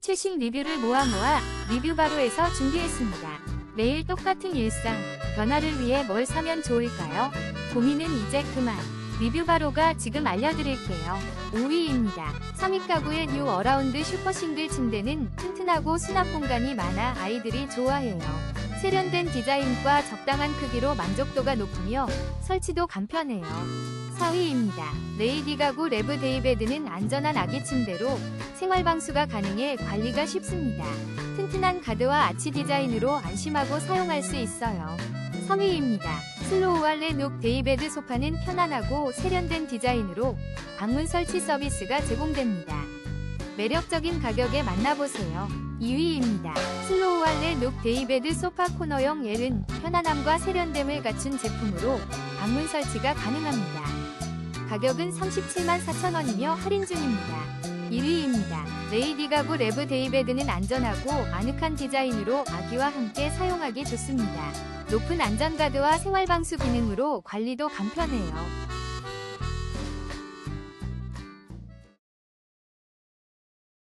최신 리뷰를 모아 모아 리뷰바로에서 준비했습니다. 매일 똑같은 일상, 변화를 위해 뭘 사면 좋을까요? 고민은 이제 그만. 리뷰바로가 지금 알려드릴게요. 5위입니다. 3위 가구의 뉴 어라운드 슈퍼싱글 침대는 튼튼하고 수납 공간이 많아 아이들이 좋아해요. 세련된 디자인과 적당한 크기로 만족도가 높으며 설치도 간편해요. 4위입니다. 레이디 가구 레브 데이베드는 안전한 아기 침대로 생활 방수가 가능해 관리가 쉽습니다. 튼튼한 가드와 아치 디자인으로 안심하고 사용할 수 있어요. 3위입니다. 슬로우와 레녹 데이베드 소파는 편안하고 세련된 디자인으로 방문 설치 서비스가 제공됩니다. 매력적인 가격에 만나보세요. 2위입니다. 슬로우와 레녹 데이베드 소파 코너형 L은 편안함과 세련됨을 갖춘 제품으로 방문 설치가 가능합니다. 가격은 37만 4천원이며 할인 중입니다. 1위입니다. 레이디 가구 레브 데이베드는 안전하고 아늑한 디자인으로 아기와 함께 사용하기 좋습니다. 높은 안전가드와 생활방수 기능으로 관리도 간편해요.